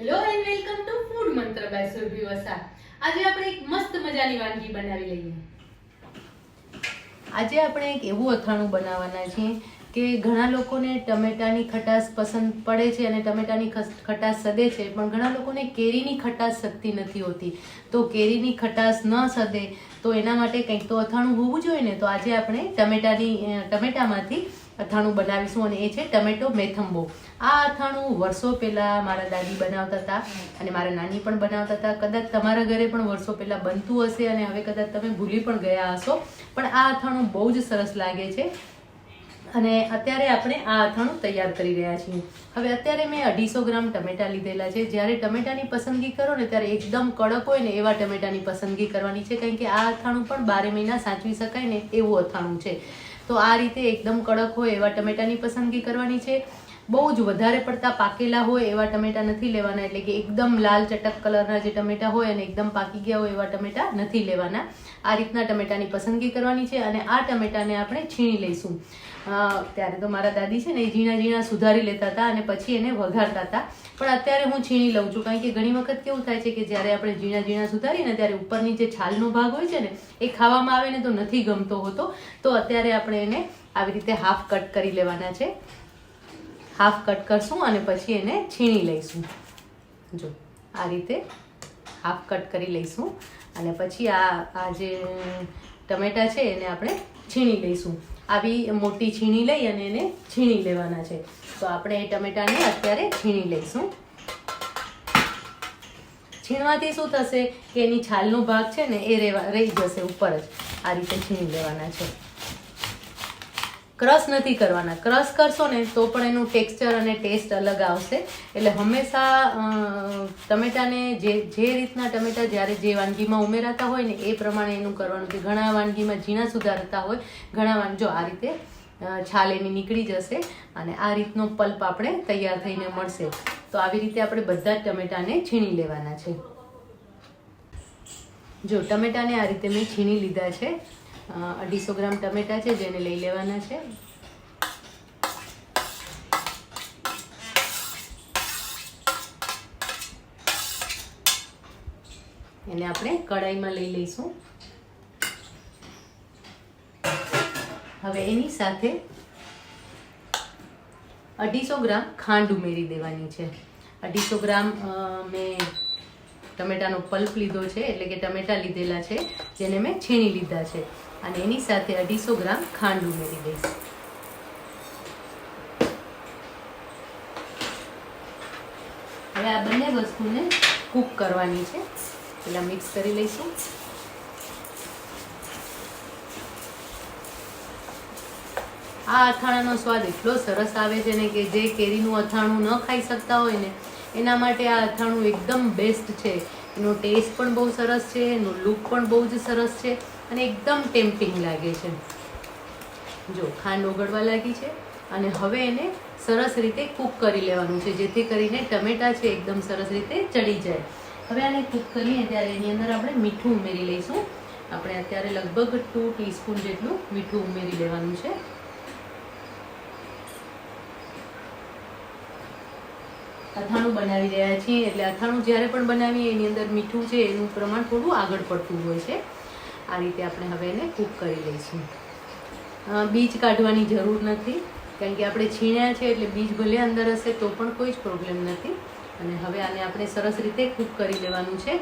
Hello and welcome to food Mantra by Surbhi Vasa આજે આપણે એક મસ્ત મજાની વાનગી બનાવી લઈએ. આજે આપણે એક એવું અથાણું બનાવવાના છીએ કે ઘણા લોકોને ટમેટાની ખટાશ પસંદ પડે છે અને ટમેટાની ખટાશ સદે છે, પણ ઘણા લોકોને કેરીની ખટાશ સદતી નથી હોતી. તો કેરીની ખટાશ ન સદે, તો એના માટે કંઈક તો અથાણું હોવું જોઈએ ને, તો આજે આપણે ટમેટાની ટમેટામાંથી અથાણું બનાવીશું અને એ છે ટમેટો મેથંબો. આ અથાણું વર્ષો પહેલાં મારા દાદી બનાવતા હતા અને મારા નાની પણ બનાવતા હતા. કદાચ તમારા ઘરે પણ વર્ષો પહેલાં બનતું હશે અને હવે કદાચ તમે ભૂલી પણ ગયા હશો. પણ આ અથાણું બહુ જ સરસ લાગે છે અને અત્યારે આપણે આ અથાણું તૈયાર કરી રહ્યા છીએ. હવે અત્યારે મેં અઢીસો ગ્રામ ટમેટા લીધેલા છે. જ્યારે ટમેટાની પસંદગી કરો ને ત્યારે એકદમ કડક હોય ને એવા ટમેટાની પસંદગી કરવાની છે. કારણ કે આ અથાણું પણ બારે મહિના સાચવી શકાય ને એવું અથાણું છે. તો આ રીતે એકદમ કડક હોય એવા ટમેટાની પસંદગી કરવાની છે. બહુ જ વધારે પડતા પાકેલા હોય એવા ટમેટા નથી લેવાના, એટલે કે એકદમ લાલ ચટક કલરના જે ટમેટા હોય અને એકદમ પાકી ગયા હોય એવા ટમેટા નથી લેવાના. આ રીતના ટમેટાની પસંદગી કરવાની છે અને આ ટમેટાને આપણે છીણી લઈશું. ત્યારે તો મારા દાદી છે ને એ ઝીણા ઝીણા સુધારી લેતા હતા અને પછી એને વઘારતા હતા. પણ અત્યારે હું છીણી લઉં છું. કારણ કે ઘણી વખત કેવું થાય છે કે જ્યારે આપણે ઝીણા ઝીણા સુધારીને ત્યારે ઉપરની જે છાલનો ભાગ હોય છે ને, એ ખાવામાં આવે ને તો નથી ગમતો હોતો. તો અત્યારે આપણે એને આવી રીતે હાફ કટ કરી લેવાના છે. હાફ કટ કરશું અને પછી એને છીણી લઈશું. જો, આ રીતે હાફ કટ કરી લઈશું અને પછી આ આ જે ટમેટા છે એને આપણે છીણી લઈશું. આવી મોટી છીણી લઈ અને એને છીણી લેવાના છે. તો આપણે એ ટમેટાને અત્યારે છીણી લઈશું. છીણવાથી શું થશે કે એની છાલનો ભાગ છે ને એ રહેવા રહી જશે ઉપર જ. આ રીતે છીણી લેવાના છે. ક્રશ નથી કરવાના. ક્રશ કરશો ને તો પણ એનું ટેક્સચર અને ટેસ્ટ અલગ આવશે. એટલે હંમેશા ટમેટાને જે જે રીતના ટમેટા જ્યારે જે વાનગીમાં ઉમેરાતા હોય ને એ પ્રમાણે એનું કરવાનું કે ઘણા વાનગીમાં ઝીણા સુધારતા હોય, ઘણા વાન, જો આ રીતે છાલ એની નીકળી જશે અને આ રીતનો પલ્પ આપણે તૈયાર થઈને મળશે. તો આવી રીતે આપણે બધા જ ટમેટાને છીણી લેવાના છે. જો ટમેટાને આ રીતે મેં છીણી લીધા છે અઢીસો ગ્રામ ટમેટા છે જેને લઈ લેવાના છે. એને આપણે કડાઈમાં લઈ લઈશું. હવે એની સાથે અઢીસો ગ્રામ ખાંડ ઉમેરી દેવાની છે. અઢીસો ગ્રામ મેં ટમેટાનો પલ્પ લીધો છે, એટલે કે ટમેટા લીધેલા છે, જેને મેં છીણી લીધા છે. અને એની સાથે અઢીસો ગ્રામ ખાંડ ઉમેરી દઈશ. હવે આ બંને વસ્તુને કૂક કરવાની છે. પેલા મિક્સ કરી લઈશું. આ અથાણાનો સ્વાદ એટલો સરસ આવે છે ને કે જે કેરીનું અથાણું ન ખાઈ શકતા હોય ને, એના માટે આ અથાણું એકદમ બેસ્ટ છે. એનો ટેસ્ટ પણ બહુ સરસ છે, એનો લુક પણ બહુ જ સરસ છે. અને એકદમ ટેમ્પિંગ લાગે છે. જો, ખાંડ ઓગળવા લાગી છે અને હવે એને સરસ રીતે કૂક કરી લેવાનું છે, જેથી કરીને ટમેટા છે એકદમ સરસ રીતે ચડી જાય. હવે આને કૂક કરીએ ત્યારે એની અંદર આપણે મીઠું ઉમેરી લઈશું. આપણે અત્યારે લગભગ ટુ ટીસ્પૂન જેટલું મીઠું ઉમેરી લેવાનું છે. અથાણું બનાવી રહ્યા છીએ, એટલે અથાણું જ્યારે પણ બનાવીએ, એની અંદર મીઠું છે, એનું પ્રમાણ થોડું આગળ પડતું હોય છે. આ રીતે આપણે હવે એને કૂક કરી લઈશું. બીજ કાઢવાની જરૂર નથી કારણ કે આપણે છીણ્યા છે એટલે બીજ ભલે અંદર હશે તો પણ કોઈ જ પ્રોબ્લેમ નથી. અને હવે આને આપણે સરસ રીતે કૂક કરી લેવાનું છે.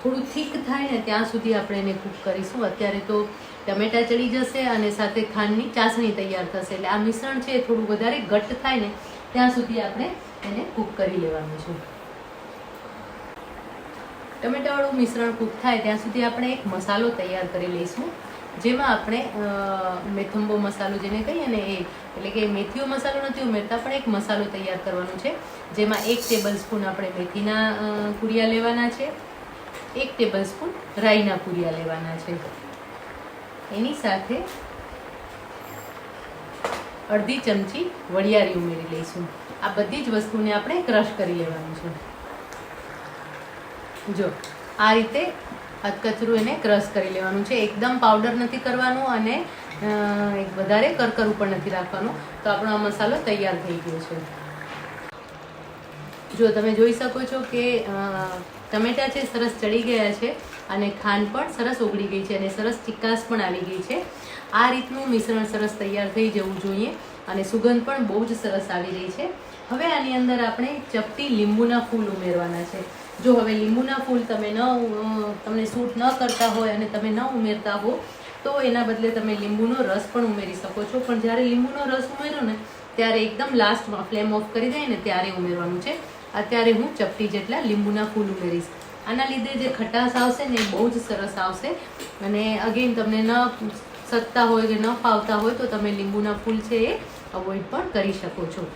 થોડું થીક થાય ને ત્યાં સુધી આપણે એને કૂક કરીશું. અત્યારે તો ટમેટા ચડી જશે અને સાથે ખાંડની ચાસણી તૈયાર થશે. એટલે આ મિશ્રણ છે એ થોડું વધારે ઘટ્ટ થાય ને ત્યાં સુધી આપણે એને કૂક કરી લેવાનું છે. ટમેટાવાળું મિશ્રણ કૂક થાય, ત્યાં સુધી આપણે એક મસાલો તૈયાર કરી લઈશું. જેમાં આપણે મેથુંબો મસાલો જેને કહીએ ને એ, એટલે કે મેથીઓ મસાલો નથી ઉમેરતા, પણ એક મસાલો તૈયાર કરવાનો છે. જેમાં એક ટેબલ સ્પૂન આપણે મેથીના કુરિયા લેવાના છે. એક ટેબલ સ્પૂન રાઈના કુરિયા લેવાના છે. એની સાથે અડધી ચમચી વરિયાળી ઉમેરી લઈશું. આ બધી જ વસ્તુને આપણે ક્રશ કરી લેવાનું છે. જો, આ રીતે અધકચરું એને ક્રશ કરી લેવાનું છે. એકદમ પાવડર નથી કરવાનું અને એક વધારે કરકરું પણ નથી રાખવાનું. તો આપણો આ મસાલો તૈયાર થઈ ગયો છે. જો, તમે જોઈ શકો છો કે ટમેટા છે, સરસ ચડી ગયા છે અને ખાંડ પણ સરસ ઓગળી ગઈ છે અને સરસ ચિકાસ પણ આવી ગઈ છે. આ રીતનું મિશ્રણ સરસ તૈયાર થઈ જવું જોઈએ અને સુગંધ પણ બહુ જ સરસ આવી રહી છે. હવે આની અંદર આપણે ચપટી લીંબુના ફૂલ ઉમેરવાના છે. જો હવે લીંબુના ફૂલ તમે ન તમને સૂટ ન કરતા હોય અને તમે ન ઉમેરતા હો, તો એના બદલે તમે લીંબુનો રસ પણ ઉમેરી શકો છો. પણ જ્યારે લીંબુનો રસ ઉમેરો ને, ત્યારે એકદમ લાસ્ટમાં ફ્લેમ ઓફ કરી દઈએ ને, ત્યારે ઉમેરવાનું છે. અત્યારે હું ચપટી જેટલા લીંબુના ફૂલ ઉમેરીશ. આના લીધે જે ખટાશ આવશે ને, એ બહુ જ સરસ આવશે. અને અગેન તમને ન સત્તા હોય કે ન ફાવતા હોય, તો તમે લીંબુના ફૂલ છે એ અવોઇડ પણ કરી શકો છો.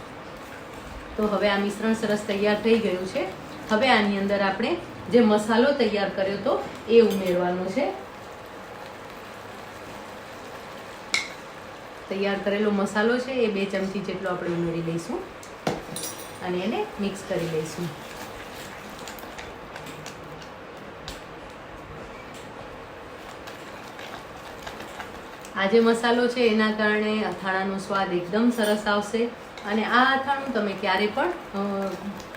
તો હવે આ મિશ્રણ સરસ તૈયાર થઈ ગયું છે. હવે આની અંદર આપણે જે મસાલો તૈયાર કર્યો હતો એ ઉમેરવાનો છે. તૈયાર કરેલો મસાલો છે, એ બે ચમચી જેટલો આપણે ઉમેરી લઈશું અને એને મિક્સ કરી લઈશું. આ જે મસાલો છે, એના કારણે અથાણાનો સ્વાદ એકદમ સરસ આવશે. અને આ અથાણું તમે ક્યારે પણ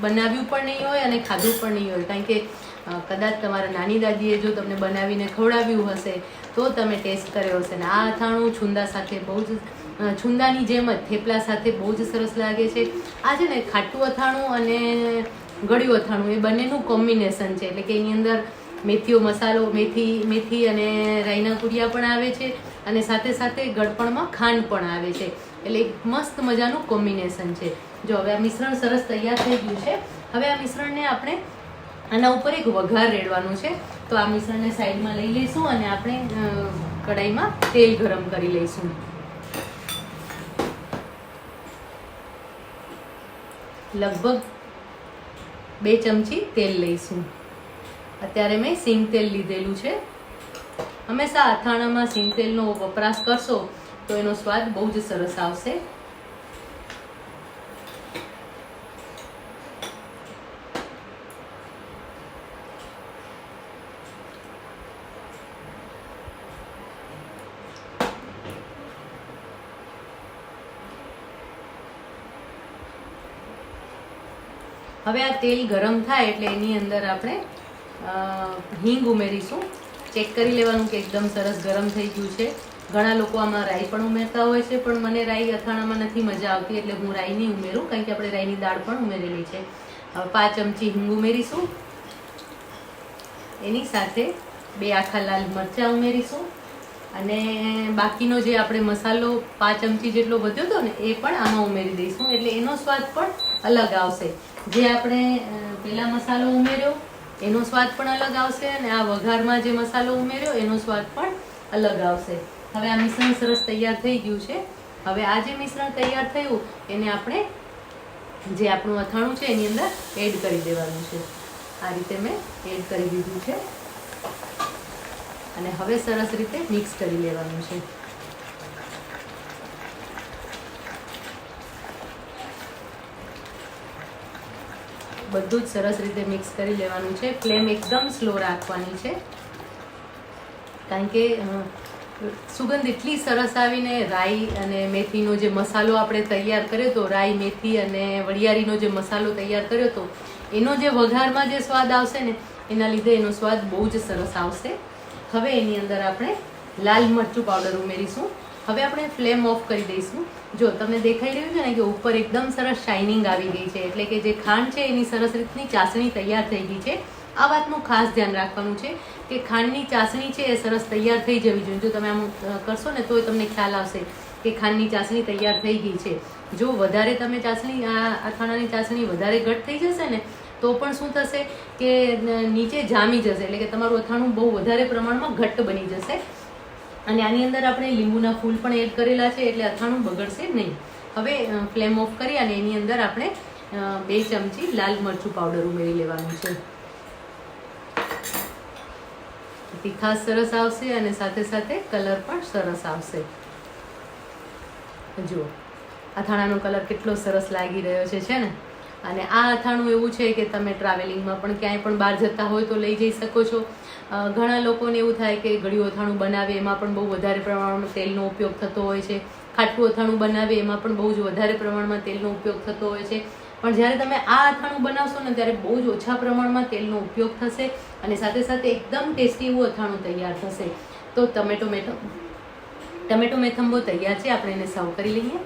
બનાવ્યું પણ નહીં હોય અને ખાધું પણ નહીં હોય. કારણ કે કદાચ તમારા નાની દાદીએ જો તમને બનાવીને ખવડાવ્યું હશે, તો તમે ટેસ્ટ કર્યો હશે. ને આ અથાણું છુંદા સાથે બહુ જ છુંદાની જેમ જ થેપલા સાથે બહુ જ સરસ લાગે છે. આ છે ને ખાટું અથાણું અને ગળ્યું અથાણું. એ બંનેનું કોમ્બિનેશન છે. એટલે કે એની અંદર મેથીઓ મસાલો, મેથી મેથી અને રાઈના કુરિયા પણ આવે છે અને સાથે સાથે ગળપણમાં ખાંડ પણ આવે છે. એટલે એક મસ્ત મજાનું કોમ્બિનેશન છે. જો હવે આ મિશ્રણ સરસ તૈયાર થઈ ગયું છે. હવે આ મિશ્રણને આપણે આના ઉપર એક વઘાર રેડવાનું છે. તો આ મિશ્રણને સાઈડમાં લઈ લઈશું અને આપણે કઢાઈમાં તેલ ગરમ કરી લઈશું. લગભગ બે ચમચી તેલ લઈશું. અત્યારે મેં સિંગ તેલ લીધેલું છે. હંમેશા અથાણામાં સિંગ તેલનો વપરાશ કરશો તો એનો સ્વાદ બહુ જ સરસ આવશે. હવે આ તેલ ગરમ થાય એટલે એની અંદર આપણે હિંગ ઉમેરીશું. ચેક કરી લેવાનું કે એકદમ સરસ ગરમ થઈ ગયું છે. ઘણા લોકો આમાં રાઈ પણ ઉમેરતા હોય છે, પણ મને રાઈ અથાણામાં નથી મજા આવતી એટલે હું રાઈ નહીં ઉમેરું, કારણ કે આપણે રાઈની દાળ પણ ઉમેરેલી છે. હવે પાંચ ચમચી હિંગ ઉમેરીશું. એની સાથે બે આખા લાલ મરચાં ઉમેરીશું. અને બાકીનો જે આપણે મસાલો પાંચ ચમચી જેટલો વધ્યો હતો ને, એ પણ આમાં ઉમેરી દઈશું. એટલે એનો સ્વાદ પણ અલગ આવશે. જે આપણે પેલા મસાલો ઉમેર્યો, એનો સ્વાદ પણ અલગ આવશે અને આ વઘારમાં જે મસાલો ઉમેર્યો, એનો સ્વાદ પણ અલગ આવશે. હવે આ મિશ્રણ સરસ તૈયાર થઈ ગયું છે. હવે આ જે મિશ્રણ તૈયાર થયું, એને આપણે જે આપણું અથાણું છે એની અંદર એડ કરી દેવાનું છે. આ રીતે મેં એડ કરી દીધું છે. અને હવે સરસ રીતે મિક્સ કરી લેવાનું છે. બધું જ સરસ રીતે મિક્સ કરી લેવાનું છે. ફ્લેમ એકદમ સ્લો રાખવાની છે. કારણ કે સુગંધ એટલી સરસ આવીને રાઈ અને મેથીનો જે મસાલો આપણે તૈયાર કર્યો હતો રાઈ, મેથી અને વરિયાળીનો જે મસાલો તૈયાર કર્યો હતો એનો જે વઘારમાં જે સ્વાદ આવશે ને, એના લીધે એનો સ્વાદ બહુ જ સરસ આવશે. હવે એની અંદર આપણે લાલ મરચું પાવડર ઉમેરીશું. હવે આપણે ફ્લેમ ઓફ કરી દઈશું. જો, તમને દેખાઈ રહ્યું છે ને કે ઉપર એકદમ સરસ શાઇનિંગ આવી ગઈ છે, એટલે કે જે ખાંડ છે એની સરસ રીતની ચાસણી તૈયાર થઈ ગઈ છે. આ વાતનું ખાસ ધ્યાન રાખવાનું છે કે ખાંડની ચાસણી છે એ સરસ તૈયાર થઈ જવી જોઈએ. જો તમે આમ કરશો ને તોય તમને ખ્યાલ આવશે કે ખાંડની ચાસણી તૈયાર થઈ ગઈ છે. જો વધારે તમે ચાસણી, આ અથાણાની ચાસણી વધારે ઘટ થઈ જશે ને, તો પણ શું થશે કે નીચે જામી જશે. એટલે કે તમારું અથાણું બહુ વધારે પ્રમાણમાં ઘટ્ટ બની જશે. અને આની અંદર આપણે લીંબુના ફૂલ પણ એડ કરેલા છે એટલે અથાણું બગડશે નહીં. હવે ફ્લેમ ઓફ કરી અને એની અંદર આપણે બે ચમચી લાલ મરચું પાવડર ઉમેરી લેવાનું છે. તીખાશ સરસ આવશે અને સાથે સાથે કલર પણ સરસ આવશે. જુઓ અથાણાનો કલર કેટલો સરસ લાગી રહ્યો છે છે ને? અને આ અથાણું એવું છે કે તમે ટ્રાવેલિંગમાં પણ ક્યાંય પણ બહાર જતા હોય તો લઈ જઈ શકો છો. ઘણા લોકોને એવું થાય કે ગળ્યું અથાણું બનાવે એમાં પણ બહુ વધારે પ્રમાણમાં તેલનો ઉપયોગ થતો હોય છે. ખાટું અથાણું બનાવે એમાં પણ બહુ જ વધારે પ્રમાણમાં તેલનો ઉપયોગ થતો હોય છે. પણ જ્યારે તમે આ અથાણું બનાવશો ને ત્યારે બહુ જ ઓછા પ્રમાણમાં તેલનો ઉપયોગ થશે અને સાથે સાથે એકદમ ટેસ્ટી એવું અથાણું તૈયાર થશે. તો ટમેટો મેથમ ટમેટો મેથંબો તૈયાર છે. આપણે એને સર્વ કરી લઈએ.